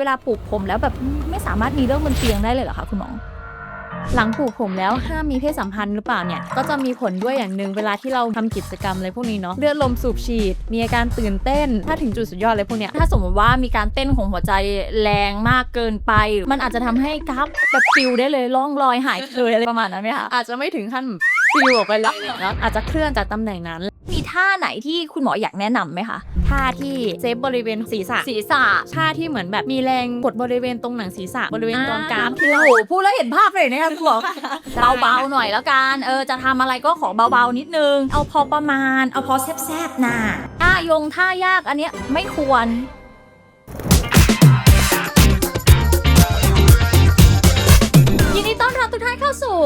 เวลาปลูกผมแล้วแบบไม่สามารถมีเรื่องบนเตียงได้เลยเหรอคะคุณหมอ หลังปลูกผมแล้วห้ามมีเพศสัมพันธ์หรือเปล่าเนี่ย ก็จะมีผลด้วยอย่างหนึ่งเวลาที่เราทำกิจกรรมอะไรพวกนี้เนาะเลือดลมสูบฉีด มีอาการตื่นเต้น ถ้าถึงจุดสุดยอดเลยพวกเนี้ยถ้าสมมติว่ามีการเต้นของหัวใจแรงมากเกินไป มันอาจจะทำให้กราฟแบบปิวได้เลยล่องลอยหายเลยอะไรประมาณนั้นไหมคะอาจจะไม่ถึงขั้น ปลิวออกไปแล้วเนาะอาจจะเคลื่อนจากตำแหน่งนั้น มีท่าไหนที่คุณหมออยากแนะนำไหมคะ ท่าที่เซฟบริเวณศีรษะศีรษะท่าที่เหมือนแบบมีแรงกดบริเวณตรงหนังศีรษะบริเวณตรงกรามที่โอ้เราโหพูดแล้วเห็นภาพเลยนะครับคุณหมอเบาๆหน่อยแล้วกัน เออจะทำอะไรก็ขอเบาๆนิดนึง เอาพอประมาณ เอาพอแซบๆนะท่ายงท่ายากอันเนี้ยไม่ควร ต้อนเข้าสู่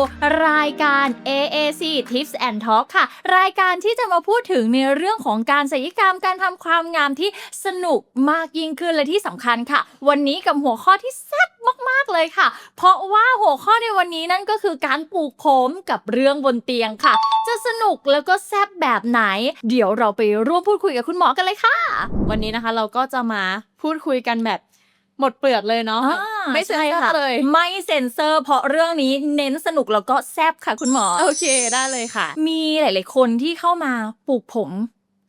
รายการ AAC Tips and Talk ค่ะ รายการที่จะมาพูดถึงในเรื่องของการศัลยกรรมการทำความงามที่สนุกมากยิ่งขึ้นและที่สำคัญค่ะ วันนี้กับหัวข้อที่แซ่บมากๆเลยค่ะ เพราะว่าหัวข้อในวันนี้นั่นก็คือการปลูกผมกับเรื่องบนเตียงค่ะ จะสนุกแล้วก็แซ่บแบบไหน เดี๋ยวเราไปร่วมพูดคุยกับคุณหมอกันเลยค่ะ วันนี้นะคะเราก็จะมาพูดคุยกันแบบ หมดเปลือกเลยเนาะไม่เซ็นใช่เซอร์ค่ะเลยไม่เซ็นเซอร์ เพราะเรื่องนี้เน้นสนุกแล้วก็แซ่บค่ะคุณหมอ โอเคได้เลยค่ะ มีหลาย ๆ คนที่เข้ามาปลูกผม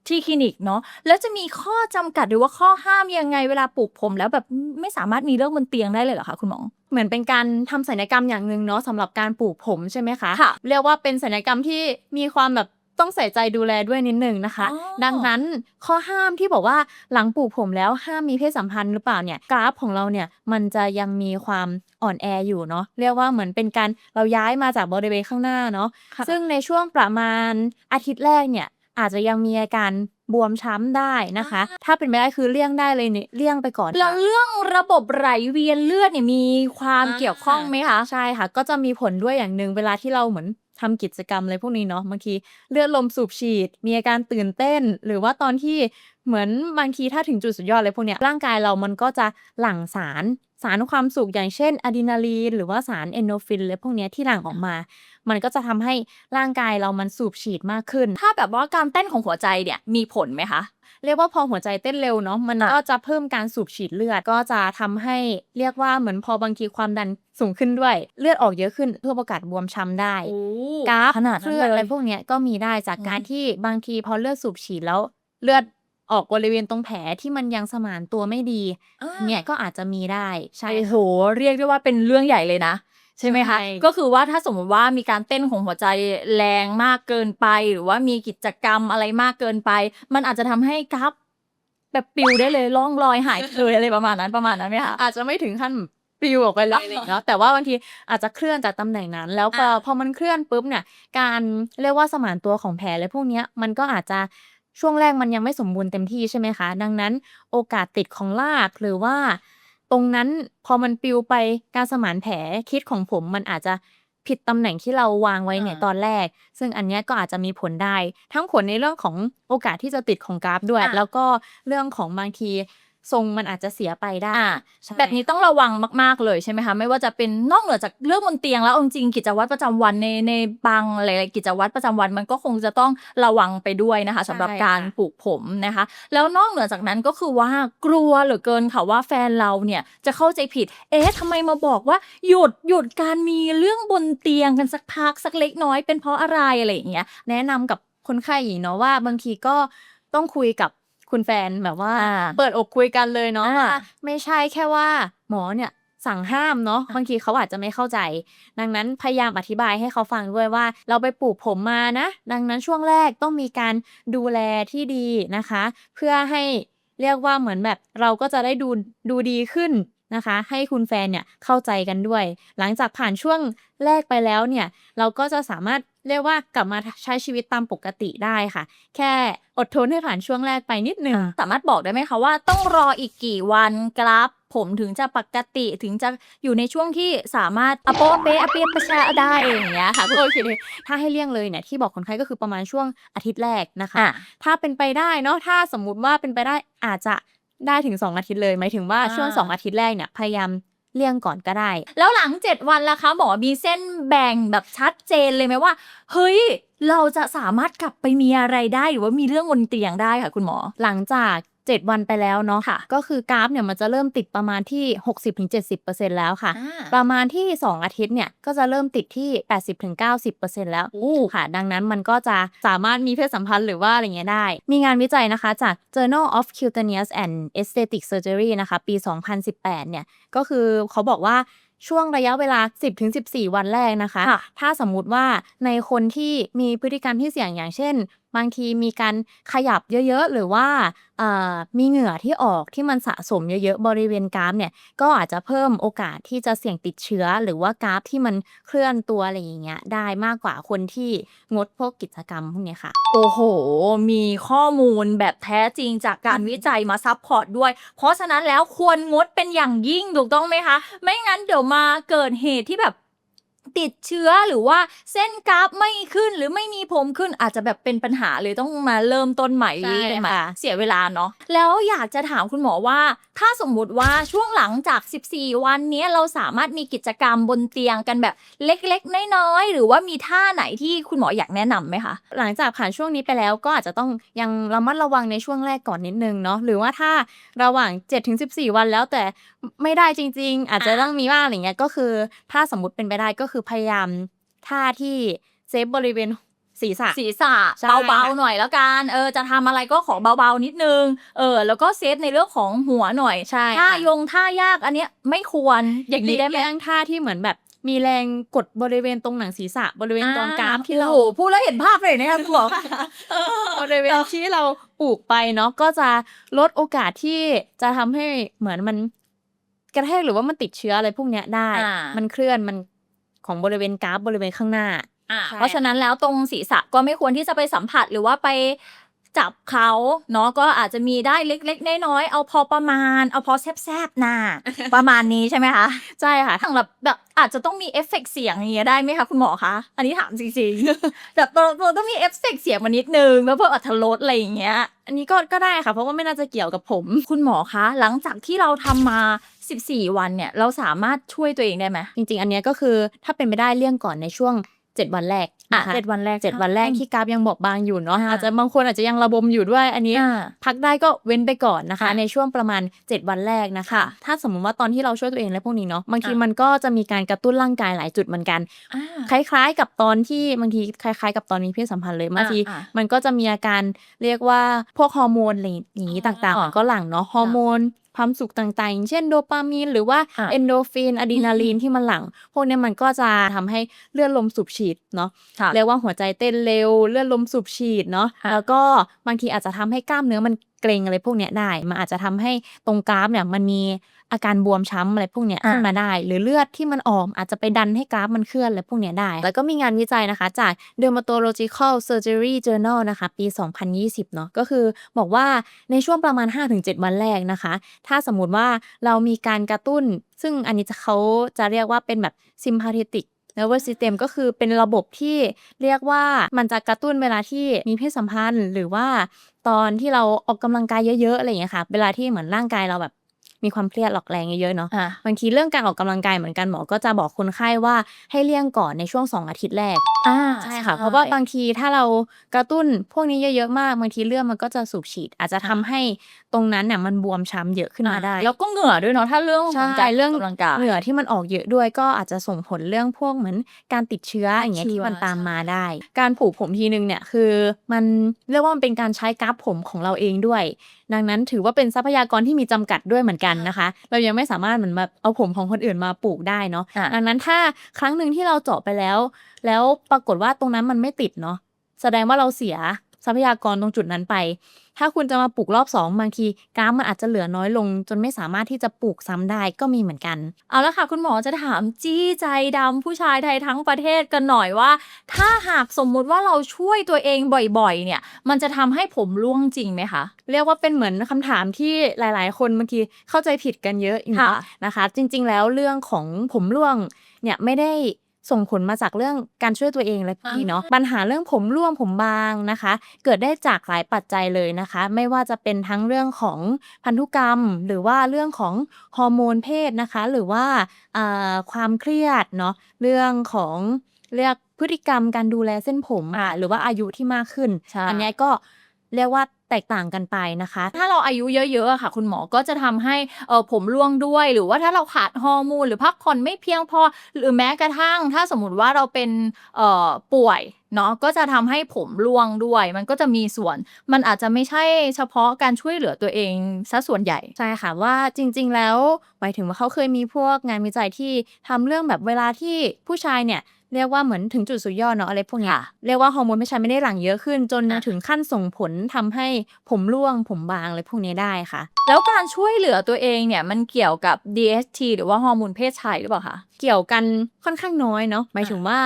ที่คลินิกเนาะแล้วจะมีข้อจำกัดหรือว่าข้อห้ามยังไงเวลาปลูกผม แล้วแบบไม่สามารถมีเรื่องบนเตียงได้เลยเหรอคะคุณหมอเหมือนเป็นการทำศัลยกรรมอย่างหนึ่งเนาะสำหรับการปลูกผมใช่ไหมคะค่ะเรียกว่าเป็นศัลยกรรมที่มีความแบบ ต้องใส่ใจดูแลด้วยนิดหนึ่งนะคะ อ๋อ ดังนั้นข้อห้ามที่บอกว่าหลังปลูกผมแล้วห้ามมีเพศสัมพันธ์หรือเปล่าเนี่ยกราฟของเราเนี่ยมันจะยังมีความอ่อนแออยู่เนาะเรียกว่าเหมือนเป็นการเราย้ายมาจากบริเวณข้างหน้าเนาะซึ่งในช่วงประมาณอาทิตย์แรกเนี่ยอาจจะยังมีอาการบวมช้ำได้นะคะ ถ้าเป็นไปได้คือเลี่ยงได้เลยเนี่ยเลี่ยงไปก่อนแล้วเรื่องระบบไหลเวียนเลือดเนี่ยมีความอ่า เกี่ยวข้องไหมคะ ใช่ค่ะก็จะมีผลด้วยอย่างหนึ่งเวลาที่เราเหมือน ทำกิจกรรมอะไรพวกนี้เนาะบางทีเลือดลมสูบฉีด มีอาการตื่นเต้น หรือว่าตอนที่เหมือนบางทีถ้าถึงจุดสุดยอดอะไรพวกเนี้ยร่างกายเรามันก็จะหลั่งสารสารความสุขอย่างเช่นอะดรีนาลีนหรือว่าสารเอนโดฟินอะไรพวกนี้ที่หลั่งออกมา มันก็จะทำให้ร่างกายเรามันสูบฉีดมากขึ้น ถ้าแบบว่าการเต้นของหัวใจเนี่ยมีผลไหมคะ เรียกว่าพอหัวใจเต้นเร็วเนาะมันค่ะก็จะเพิ่มการสูบฉีดเลือดก็จะทำให้เรียกว่าเหมือนพอบางทีความดันสูงขึ้นด้วย เลือดออกเยอะขึ้นเพื่อโอกาสบวมช้ำได้กราฟขนาดเคนั้นลื่อนเลอะไรยพวกเนี้ยก็มีได้จากอืมการที่บางทีพอเลือดสูบฉีดแล้วเลือดออกบริเวณตรงแผลที่มันยังสมานตัวไม่ดี เนี่ยก็อาจจะมีได้ ใช่โอ้โหเรียกได้ว่าเป็นเรื่องใหญ่เลยนะ ใช่ไหมคะใช่ก็คือว่าถ้าสมมติว่ามีการเต้นของหัวใจแรงมากเกินไป หรือว่ามีกิจกรรมอะไรมากเกินไป มันอาจจะทำให้กราฟแบบปิวได้เลยล่องลอยหายเลยอะไรประมาณนั้นประมาณนั้นไหมคะอาจจะไม่ถึงขั้นปลิวออกไปแล้วเนาะแต่ว่าบางทีอาจจะเคลื่อนจากตำแหน่งนั้น แล้วพออ่าพอมันเคลื่อนปุ๊บเนี่ย การเรียกว่าสมานตัวของแผลอะไรพวกเนี้ยมันก็อาจจะช่วงแรกมันยังไม่สมบูรณ์เต็มที่ใช่ไหมคะ ดังนั้นโอกาสติดของรากหรือว่า ตรงนั้นพอมันปลิวไปการสมานแผลคิดของผมมันอาจจะผิดตำแหน่งที่เราวางไว้เนี่ยอ่าตอนแรก ซึ่งอันเนี้ยก็อาจจะมีผลได้ ทั้งผลในเรื่องของโอกาสที่จะติดของกราฟด้วยอะแล้วก็เรื่องของบางที ทรงมันอาจจะเสียไปได้อ่าใช่ แบบนี้ต้องระวังมาก ๆ เลยใช่ไหมคะ ไม่ว่าจะเป็นนอกเหนือจากเรื่องบนเตียงแล้วเอาจริงๆกิจวัตรประจำวันในในบางหลายๆกิจวัตรประจำวันมันก็คงจะต้องระวังไปด้วยนะคะสำหรับการปลูกผมนะคะ แล้วนอกเหนือจากนั้นก็คือว่ากลัวเหลือเกินค่ะว่าแฟนเราเนี่ยจะเข้าใจผิด เอ๊ะทำไมมาบอกว่าหยุดหยุดการมีเรื่องบนเตียงกันสักพักสักเล็กน้อยเป็นเพราะอะไรอะไรอย่างเงี้ย แนะนำกับคนไข้หญิงเนาะว่าบางทีก็ต้องคุยกับ คุณแฟนแบบว่าอ่า เปิดอกคุยกันเลยเนาะอ่าว่าไม่ใช่แค่ว่า หมอเนี่ยสั่งห้ามเนาะอะบางทีเขาอาจจะไม่เข้าใจ ดังนั้นพยายามอธิบายให้เขาฟังด้วยว่า เราไปปลูกผมมานะ ดังนั้นช่วงแรกต้องมีการดูแลที่ดีนะคะ เพื่อให้เรียกว่าเหมือนแบบเราก็จะได้ดูดูดีขึ้น นะคะ ให้คุณแฟนเนี่ยเข้าใจกันด้วย หลังจากผ่านช่วงแรกไปแล้วเนี่ย เราก็จะสามารถเรียกว่ากลับมาใช้ชีวิตตามปกติได้ค่ะ แค่อดทนให้ผ่านช่วงแรกไปนิดหนึ่งสามารถบอกได้ไหมคะว่าต้องรออีกกี่วันกราฟผมถึงจะปกติถึงจะอยู่ในช่วงที่สามารถอโปะเปะอเปียประชาได้อย่างเงี้ยค่ะโอเคถ้าให้เลี่ยงเลยเนี่ยที่บอกคนไข้ก็คือประมาณช่วงอาทิตย์แรกนะคะอะถ้าเป็นไปได้เนาะถ้าสมมุติว่าเป็นไปได้อาจจะ ได้ถึง 2 อาทิตย์เลยหมายถึงว่าอ่าช่วง 2 อาทิตย์แรกเนี่ยพยายามเลี่ยงก่อนก็ได้ แล้วหลัง 7 วันล่ะคะหมอมีเส้นแบ่งแบบชัดเจนเลยไหมว่า เฮ้ย เราจะสามารถกลับไปมีอะไรได้หรือว่ามีเรื่องบนเตียงได้ค่ะคุณหมอ หลังจาก 7 วันไปแล้วเนาะค่ะก็คือกราฟเนี่ยมันจะเริ่มติดประมาณที่ 60-70%แล้วค่ะอ่าประมาณที่ 2 อาทิตย์เนี่ยก็จะเริ่มติดที่ 80-90%แล้วโอ้ค่ะ ดังนั้นมันก็จะสามารถมีเพศสัมพันธ์หรือว่าอะไรเงี้ยได้ มีงานวิจัยนะคะจาก Journal of Cutaneous and Aesthetic Surgery นะคะปี 2018 เนี่ยก็คือเขาบอกว่าช่วงระยะเวลา 10-14 วันแรกนะคะค่ะถ้าสมมุติว่าในคนที่มีพฤติกรรมที่เสี่ยงอย่างเช่น บางทีมีการขยับเยอะ ๆ หรือว่ามีเหงื่อที่ออกที่มันสะสมเยอะๆ บริเวณกรามเนี่ยก็อาจจะเพิ่มโอกาสที่จะเสี่ยงติดเชื้อ หรือว่ากราฟที่มันเคลื่อนตัวอะไรอย่างเงี้ยได้มากกว่าคนที่งดพวกกิจกรรมพวกนี้ค่ะ โอ้โห มีข้อมูลแบบแท้จริงจากการวิจัยมาซับพอร์ตด้วย เพราะฉะนั้นแล้วควรงดเป็นอย่างยิ่งถูกต้องไหมคะ ไม่งั้นเดี๋ยวมาเกิดเหตุที่แบบ ติดเชื้อหรือว่าเส้นกราฟไม่ขึ้นหรือไม่มีผมขึ้นอาจจะแบบเป็นปัญหาเลยต้องมาเริ่มต้นใหม่ใช่รีกันใหม่ค่ะเสียเวลาเนาะแล้วอยากจะถามคุณหมอว่า ถ้าสมมุติว่าช่วงหลังจาก 14 วันเนี้ยเราสามารถมีกิจกรรมบนเตียงกันแบบเล็กๆน้อยๆหรือว่ามีท่าไหนที่คุณหมออยากแนะนำไหมคะหลังจากผ่านช่วงนี้ไปแล้วก็อาจจะต้องยังระมัดระวังในช่วงแรกก่อนนิดนึงเนาะหรือว่าถ้าระหว่าง 7-14 วันแล้วแต่ ไม่ได้จริง ๆ อาจจะอ่าต้องมีบ้างอะไรเงี้ยก็คือ ถ้าสมมติเป็นไปได้ก็คือพยายามท่าที่เซฟบริเวณศีรษะศีรษะใช่เบาค่ะๆหน่อยแล้วกันเออจะทำอะไรก็ขอเบาๆนิดนึงเออแล้วก็เซฟในเรื่องของหัวหน่อยใช่ท่าค่ะยงท่ายากอันเนี้ยไม่ควรอย่างนี้ได้ไหมเลี่ยงท่าที่เหมือนแบบมีแรงกดบริเวณตรงหนังศีรษะบริเวณตรงกรามที่เราโอ้โหพูดแล้วเห็นภาพเลยนะครับคุณหมอบริเวณที่เราปลูกไปเนาะก็จะลดโอกาสที่จะทำให้เหมือนมัน กระแทกหรือว่ามันติดเชื้ออะไรพวกเนี้ยได้ อ่ามันเคลื่อนมันของบริเวณกราฟบริเวณข้างหน้า อ่าใช่ เพราะฉะนั้นแล้วตรงศีรษะก็ไม่ควรที่จะไปสัมผัสหรือว่าไป จับเขาเนาะก็อาจจะมีได้เล็ก ๆ น้อยๆเอาพอประมาณ เอาพอแซบๆน่าประมาณนี้ใช่ไหมคะใช่ค่ะทางแบบแบบอาจจะต้องมีเอฟเฟกต์เสียงอย่างเงี้ยได้ไหมคะคุณหมอคะอันนี้ถามจริงๆแบบเราเราต้องมีเอฟเฟกต์เสียงมานิดนึงเพื่อเพิ่มอรรถรสอะไรอย่างเงี้ยอันนี้ก็ก็ได้ค่ะ เพราะว่าไม่น่าจะเกี่ยวกับผม คุณหมอคะ หลังจากที่เราทำมา 14 วันเนี่ย เราสามารถช่วยตัวเองได้ไหมจริง ๆ อันเนี้ยก็คือถ้าเป็นไปได้เลี่ยงก่อนในช่วง 7วันแรกอะนะคะเจ็ดวันแรกเจ็ดวันแรกที่กราฟยังบอบบางอยู่เนาะอ่าอาจจะบางคนอาจจะยังระบมอยู่ด้วยอันนี้อ่าพักได้ก็เว้นไปก่อนนะคะค่ะในช่วงประมาณ 7 วันแรกนะคะค่ะถ้าสมมติว่าตอนที่เราช่วยตัวเองและพวกนี้เนาะบางทีอะมันก็จะมีการกระตุ้นร่างกายหลายจุดเหมือนกันอ่าคล้ายๆ กับตอนที่บางทีคล้ายๆ กับตอนมีเพศสัมพันธ์เลยบางทีอ่ามันก็จะมีอาการเรียกว่าพวกฮอร์โมนอะไรอย่างนี้ต่างๆอ่ามันก็หลั่งเนาะฮอร์โมน ความสุขต่างๆอย่างเช่นโดปามีนหรือว่าอ่าเอนโดฟินอะดรีนาลีนที่มันหลั่งพวกเนี้ยมันก็จะทำให้เลือดลมสูบฉีดเนาะค่ะเรียกว่าหัวใจเต้นเร็วเลือดลมสูบฉีดเนาะค่ะแล้วก็บางทีอาจจะทำให้กล้ามเนื้อมันเกร็งอะไรพวกเนี้ยได้ มันอาจจะทำให้ตรงกราฟเนี่ยมันมี อาการบวมช้ำอะไรพวกเนี้ยอะขึ้นมาได้ หรือเลือดที่มันออกอาจจะไปดันให้กราฟมันเคลื่อนอะไรพวกเนี้ยได้ แล้วก็มีงานวิจัยนะคะจาก Dermatological Surgery Journal นะคะปี 2020 เนาะก็คือบอกว่าในช่วงประมาณ 5-7 วันแรกนะคะ ถ้าสมมุติว่าเรามีการกระตุ้น ซึ่งอันนี้จะเขาจะเรียกว่าเป็นแบบ sympathetic nervous system ก็คือเป็นระบบที่เรียกว่ามันจะกระตุ้นเวลาที่มีเพศสัมพันธ์ หรือว่าตอนที่เราออกกำลังกายเยอะๆอะไรอย่างเงี้ยค่ะ เวลาที่เหมือนร่างกายเราแบบ มีความเครียดหลอกแรงเยอะๆเนาะอ่าบางทีเรื่องการออกกำลังกายเหมือนกันหมอก็จะบอกคนไข้ว่าให้เลี่ยงก่อนในช่วง 2 อาทิตย์แรกอ่าใช่ค่ะ เพราะว่าบางทีถ้าเรากระตุ้นพวกนี้เยอะๆมากบางทีเลือดมันก็จะสูบฉีด อาจจะทำให้ตรงนั้นเนี่ยมันบวมช้ำเยอะขึ้นมาได้ แล้วก็เหงื่อด้วยเนาะถ้าเรื่องของใช่การเรื่องกกำลังกายเหงื่อที่มันออกเยอะด้วยก็อาจจะส่งผลเรื่องพวกเหมือนการติดเชื้ออย่างเงี้ยเชื้อที่มันตามมาได้ การผูกผมทีนึงเนี่ยคือมันเรียกว่ามันเป็นการใช้กราฟผมของเราเองด้วย ดังนั้นถือว่าเป็นทรัพยากรที่มีจำกัดด้วยเหมือนกันนะคะ เรายังไม่สามารถเหมือนแบบเอาผมของคนอื่นมาปลูกได้เนาะอะดังนั้นถ้าครั้งหนึ่งที่เราเจาะไปแล้ว แล้วปรากฏว่าตรงนั้นมันไม่ติดเนาะแสดงว่าเราเสียทรัพยากรตรงจุดนั้นไป ถ้าคุณจะมาปลูกรอบสองบางทีกราฟมันอาจจะเหลือน้อยลง จนไม่สามารถที่จะปลูกซ้ำได้ก็มีเหมือนกัน เอาละค่ะ คุณหมอจะถามจี้ใจดำผู้ชายไทยทั้งประเทศกันหน่อยว่า ถ้าหากสมมุติว่าเราช่วยตัวเองบ่อยๆ เนี่ย มันจะทำให้ผมร่วงจริงไหมคะ เรียกว่าเป็นเหมือนคำถามที่หลายๆ คนบางทีเข้าใจผิดกันเยอะอยู่ค่ะเนาะนะคะ จริงๆ แล้วเรื่องของผมร่วงเนี่ยไม่ได้ ส่งผลมาจากเรื่องการช่วยตัวเองเลยพี่เนาะปัญหาเรื่องผมร่วงผมบางนะคะ เกิดได้จากหลายปัจจัยเลยนะคะ ไม่ว่าจะเป็นทั้งเรื่องของพันธุกรรม หรือว่าเรื่องของฮอร์โมนเพศนะคะ หรือว่าอ่าความเครียดเนาะเรื่องของเรียกพฤติกรรมการดูแลเส้นผมอ่าหรือว่าอายุที่มากขึ้นใช่อันเนี้ยก็เรียกว่า แตกต่างกันไปนะคะ ถ้าเราอายุเยอะๆอะค่ะ คุณหมอก็จะทำให้เออผมร่วงด้วย หรือว่าถ้าเราขาดฮอร์โมนหรือพักผ่อนไม่เพียงพอ หรือแม้กระทั่ง ถ้าสมมติว่าเราเป็นเออป่วยเนาะก็จะทำให้ผมร่วงด้วย มันก็จะมีส่วน มันอาจจะไม่ใช่เฉพาะการช่วยเหลือตัวเองซะส่วนใหญ่ ใช่ค่ะว่าจริง ๆ แล้วหมายถึงว่าเขาเคยมีพวกงานวิจัยที่ทำเรื่องแบบเวลาที่ผู้ชายเนี่ยเรียกว่าเหมือนถึงจุดสุดยอดเนาะอะไรพวกเนี้ยค่ะเรียกว่าฮอร์โมนเพศชายไม่ได้หลั่งเยอะขึ้น จนอะถึงขั้นส่งผลทำให้ผมร่วงผมบางอะไรพวกนี้ได้ค่ะ แล้วการช่วยเหลือตัวเองเนี่ยมันเกี่ยวกับ DHT หรือว่าฮอร์โมนเพศชายหรือเปล่าคะเกี่ยวกันค่อนข้างน้อยเนาะหมายถึงว่า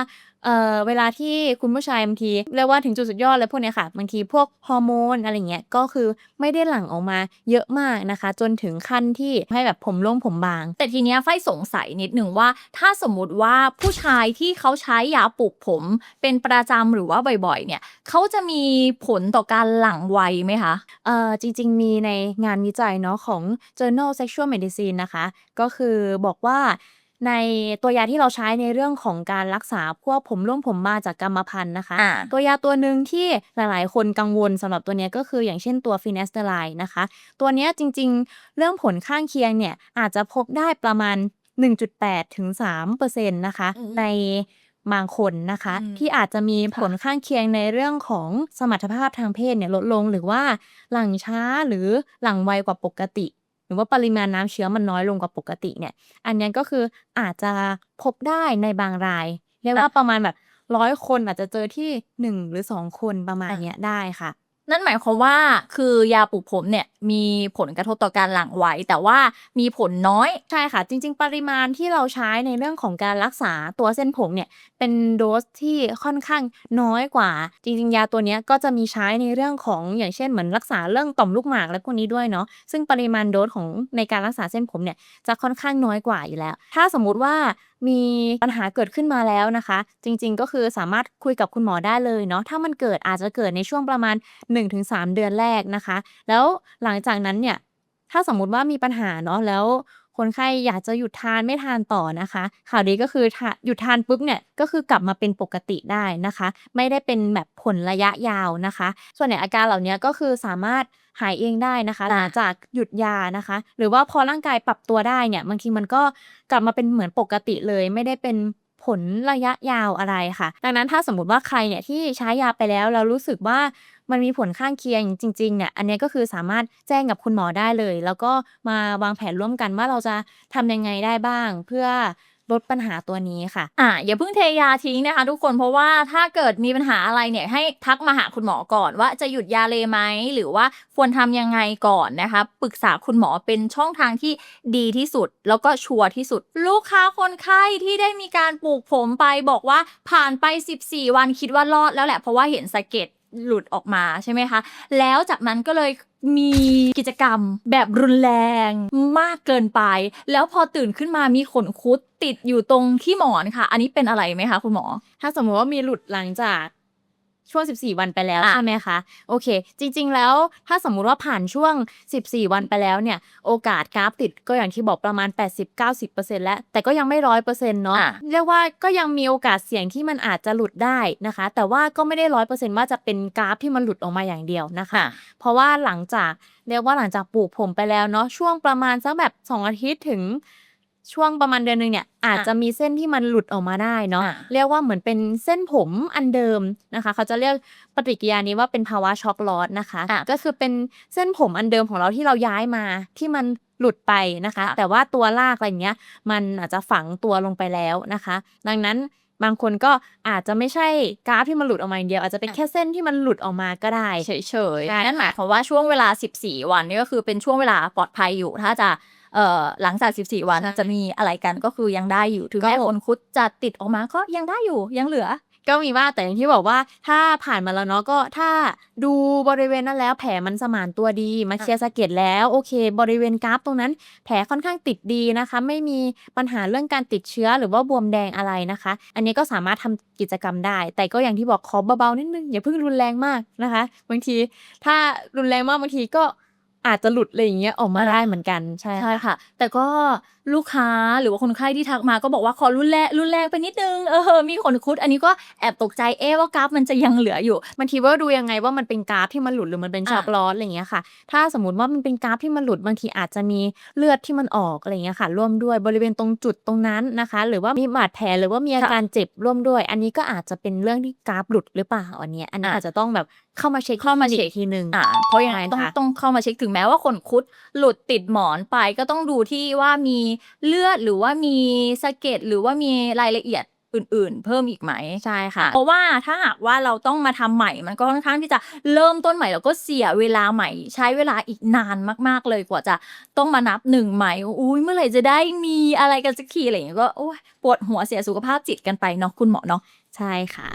เอ่อเวลาที่คุณผู้ชายบางทีเรียกว่าถึงจุดสุดยอดเลยพวกเนี้ยค่ะบางทีพวกฮอร์โมนอะไรเงี้ยก็คือไม่ได้หลั่งออกมาเยอะมากนะคะ จนถึงขั้นที่ให้แบบผมร่วงผมบาง แต่ทีเนี้ยไฟสงสัยนิดหนึ่งว่า ถ้าสมมติว่าผู้ชายที่เขาใช้ยาปลูกผมเป็นประจำหรือว่าบ่อยๆ เนี่ยเขาจะมีผลต่อการหลั่งไวไหมคะเอ่อจริง ๆ มีในงานวิจัยเนาะของ Journal Sexual Medicine นะคะ ก็คือบอกว่า ในตัวยาที่เราใช้ในเรื่องของการรักษาพวกผมร่วงผมมาจากกรรมพันธุ์นะคะ อ่า ตัวยาตัวหนึ่งที่หลายๆ คนกังวลสำหรับตัวเนี้ยก็คืออย่างเช่นตัวฟิน s สเตอไรนะคะ ตัวเนี้ยจริงๆ เรื่องผลข้างเคียงเนี่ยอาจจะพบได้ประมาณ 1.8 ถึง3%นะคะอืมในบางคนนะคะ อืมที่อาจจะมีผลข้างเคียงในเรื่องของสมรรถภาพทางเพศเนี่ยลดลงหรือว่าหลังช้าหรือหลังไวกว่าปกติห รือว่าปริมาณน้ำเชื้อมันน้อยลงกว่าปกติเนี่ย อันเนี้ยก็คืออาจจะพบได้ในบางราย เรียกว่าประมาณแบบร้อยคนอาจจะเจอที่หนึ่งหรือสองคนประมาณเนี้ยได้ค่ะ นั่นหมายความว่าคือยาปลูกผมเนี่ยมีผลกระทบต่อการหลั่งไวแต่ว่ามีผลน้อย ใช่ค่ะ จริง ๆ ปริมาณที่เราใช้ในเรื่องของการรักษาตัวเส้นผมเนี่ยเป็นโดสที่ค่อนข้างน้อยกว่า จริง ๆ ยาตัวนี้ก็จะมีใช้ในเรื่องของอย่างเช่นเหมือนรักษาเรื่องต่อมลูกหมากและพวกนี้ด้วยเนาะซึ่งปริมาณโดสของในการรักษาเส้นผมเนี่ยจะค่อนข้างน้อยกว่าอยู่แล้ว ถ้าสมมุติว่า มีปัญหาเกิดขึ้นมาแล้วนะคะ จริงๆ ก็คือสามารถคุยกับคุณหมอได้เลยเนาะถ้ามันเกิดอาจจะเกิดในช่วงประมาณ 1-3 เดือนแรกนะคะ แล้วหลังจากนั้นเนี่ยถ้าสมมุติว่ามีปัญหาเนาะแล้ว คนไข้อยากจะหยุดทานไม่ทานต่อนะคะ ข่าวดีก็คือถ้าหยุดทานปุ๊บเนี่ยก็คือกลับมาเป็นปกติได้นะคะ ไม่ได้เป็นแบบผลระยะยาวนะคะ ส่วนใหญ่อาการเหล่านี้ก็คือสามารถหายเองได้นะคะหลังจากหยุดยานะคะ หรือว่าพอร่างกายปรับตัวได้เนี่ยบางทีมันก็กลับมาเป็นเหมือนปกติเลย ไม่ได้เป็นผลระยะยาวอะไรค่ะ ดังนั้นถ้าสมมติว่าใครเนี่ยที่ใช้ยาไปแล้วแล้วรู้สึกว่า มันมีผลข้างเคียงจริงๆเนี่ยอันนี้ก็คือสามารถแจ้งกับคุณหมอได้เลย แล้วก็มาวางแผนร่วมกันว่าเราจะทำยังไงได้บ้าง เพื่อลดปัญหาตัวนี้ค่ะ อะอย่าเพิ่งเทยาทิ้งนะคะทุกคนเพราะว่าถ้าเกิดมีปัญหาอะไรเนี่ยให้ทักมาหาคุณหมอก่อนว่าจะหยุดยาเลยไหมหรือว่าควรทำยังไงก่อนนะคะปรึกษาคุณหมอเป็นช่องทางที่ดีที่สุด แล้วก็ชัวร์ที่สุด ลูกค้าคนไข้ที่ได้มีการปลูกผมไปบอกว่าผ่านไป 14 วันคิดว่ารอดแล้วแหละเพราะว่าเห็นสะเก็ด หลุดออกมาใช่ไหมคะ แล้วจากนั้นก็เลยมีกิจกรรมแบบรุนแรงมากเกินไป แล้วพอตื่นขึ้นมามีขนคุดติดอยู่ตรงที่หมอนค่ะ อันนี้เป็นอะไรไหมคะคุณหมอ ถ้าสมมติว่ามีหลุดหลังจาก ช่วง 14 วันไปแล้วอะใช่ไหมคะ โอเค จริง ๆ แล้วถ้าสมมุติว่าผ่านช่วง 14 วันไปแล้วเนี่ย โอกาสกราฟติดก็อย่างที่บอกประมาณ 80-90%แล้ว แต่ก็ยังไม่ร้อยเปอร์เซ็นต์เนาะอะเรียกว่าก็ยังมีโอกาสเสี่ยงที่มันอาจจะหลุดได้นะคะ แต่ว่าก็ไม่ได้ร้อยเปอร์เซ็นต์ว่าจะเป็นกราฟที่มันหลุดออกมาอย่างเดียวนะคะค่ะเพราะว่าหลังจากเรียกว่าหลังจากปลูกผมไปแล้วเนาะช่วงประมาณสักแบบ 2 อาทิตย์ถึง ช่วงประมาณเดือนหนึงเนี่ยอาจจะมีเส้นที่มันหลุดออกมาได้เนาะอะ เรียกว่าเหมือนเป็นเส้นผมอันเดิมนะคะ เขาจะเรียกปฏิกิริยานี้ว่าเป็นภาวะช็อกลอสนะคะ อะก็คือเป็นเส้นผมอันเดิมของเราที่เราย้ายมาที่มันหลุดไปนะคะแต่ว่าตัวรากอะไรเงี้ยมันอาจจะฝังตัวลงไปแล้วนะคะ ดังนั้นบางคนก็อาจจะไม่ใช่กราฟที่มันหลุดออกมาอย่างเดียว อาจจะเป็นแค่เส้นที่มันหลุดออกมาก็ได้ เฉยใช่ๆนั่นหมายความว่าช่วงเวลา 14 วันนี่ก็คือเป็นช่วงเวลาปลอดภัยอยู่ ถ้าจะ เอ่อหลังจาก 14 วันใช่จะมีอะไรกันก็คือยังได้อยู่ถึงก็แม้ขนคุดจะติดออกมาก็ยังได้อยู่ยังเหลือก็มีว่าแต่อย่างที่บอกว่าถ้าผ่านมาแล้วเนาะก็ถ้าดูบริเวณนั้นแล้วแผลมันสมานตัวดีมาเคลียร์สะเก็ดแล้วโอเค บริเวณกราฟตรงนั้น แผลค่อนข้างติดดีนะคะ ไม่มีปัญหาเรื่องการติดเชื้อหรือว่าบวมแดงอะไรนะคะ อันนี้ก็สามารถทำกิจกรรมได้ แต่ก็อย่างที่บอกขอเบาๆนิดนึงอย่าเพิ่งรุนแรงมากนะคะ บางที ถ้ารุนแรงมากบางทีก็ อาจจะหลุดอะไรอย่างเงี้ยออกมาได้เหมือนกันใช่ใช่ค่ะ แต่ก็ลูกค้าหรือว่าคนไข้ที่ทักมาก็บอกว่าขอรุนแรงรุนแรงไปนิดนึงเออมีขนคุด อันนี้ก็แอบตกใจเอ๊ะว่ากราฟมันจะยังเหลืออยู่บางทีว่าดูยังไงว่ามันเป็นกราฟที่มันหลุดหรือมันเป็นอะช็อกลอสอะไรอย่างเงี้ยค่ะ ถ้าสมมติว่ามันเป็นกราฟที่มันหลุดบางทีอาจจะมีเลือดที่มันออกอะไรอย่างเงี้ยค่ะ ร่วมด้วยบริเวณตรงจุดตรงนั้นนะคะ หรือว่ามีบาดแผลหรือว่ามีอาการเจ็บร่วมด้วย อันนี้ก็อาจจะเป็นเรื่องที่กราฟหลุดหรือเปล่าอันเนี้ยอันนี้อะอาจจะต้องแบบเข้ามาเช็คเข้ามาเช็คอีกทีหนึ่งอ่าเพราะยังไงต้องใช่ค่ะต้องเข้ามาเช็คถึงแม้ว่าขนคุดหลุดติดหมอนไปก็ต้องดูที่ว่ามีเลือดหรือว่ามีสะเก็ดหรือว่ามีรายละเอียดอื่นๆ เพิ่มอีกไหมใช่ค่ะ เพราะว่าถ้าหากว่าเราต้องมาทำใหม่ มันก็ค่อนข้างที่จะเริ่มต้นใหม่แล้วก็เสียเวลาใหม่ ใช้เวลาอีกนานมาก ๆ เลยกว่าจะต้องมานับหนึ่งใหม่อุ้ยเมื่อไหร่จะได้มีอะไรกันสักทีอะไรอย่างเงี้ยก็โอ้ยปวดหัวเสียสุขภาพจิตกันไปเนาะคุณหมอเนาะ ใช่ค่ะ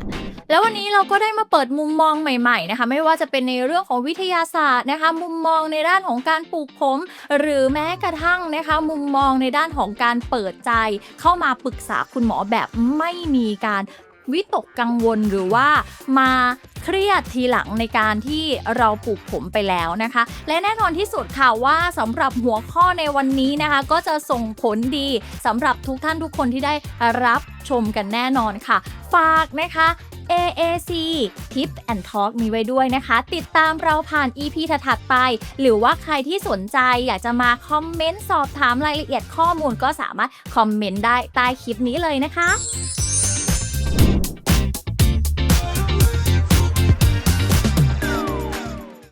แล้ววันนี้เราก็ได้มาเปิดมุมมองใหม่ๆนะคะ ไม่ว่าจะเป็นในเรื่องของวิทยาศาสตร์นะคะ มุมมองในด้านของการปลูกผม หรือแม้กระทั่งนะคะ มุมมองในด้านของการเปิดใจ เข้ามาปรึกษาคุณหมอแบบไม่มีการ วิตกกังวลหรือว่ามาเครียดทีหลังในการที่เราปลูกผมไปแล้วนะคะ และแน่นอนที่สุดค่ะว่าสำหรับหัวข้อในวันนี้นะคะ ก็จะส่งผลดีสำหรับทุกท่านทุกคนที่ได้รับชมกันแน่นอนค่ะ ฝากนะคะ AAC Tip and Talk มีไว้ด้วยนะคะ ติดตามเราผ่าน EP ถัดไป หรือว่าใครที่สนใจอยากจะมาคอมเมนต์ สอบถามรายละเอียดข้อมูลก็สามารถคอมเมนต์ได้ใต้คลิปนี้เลยนะคะ